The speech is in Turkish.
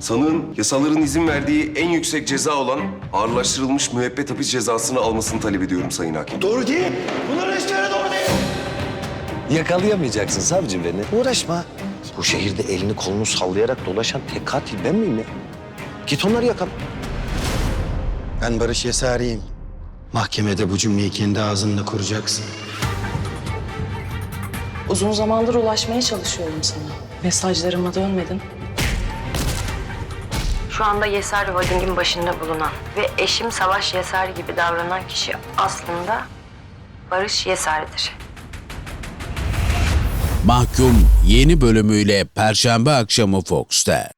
sanığın yasaların izin verdiği en yüksek ceza olan ağırlaştırılmış müebbet hapis cezasını almasını talep ediyorum Sayın Hakim. Doğru değil. Bunların hiçbiri doğru değil. Yakalayamayacaksın savcı beni. Uğraşma. Bu şehirde elini kolunu sallayarak dolaşan tek katil ben miyim ya? Git onları yakala. Ben Barış Yesari'yim. Mahkemede bu cümleyi kendi ağzınla kuracaksın. Uzun zamandır ulaşmaya çalışıyorum sana. Mesajlarıma dönmedin. Şu anda Yesari Holding'in başında bulunan ve eşim Savaş Yesari gibi davranan kişi aslında Barış Yesari'dir. Mahkum yeni bölümüyle Perşembe akşamı Fox'ta.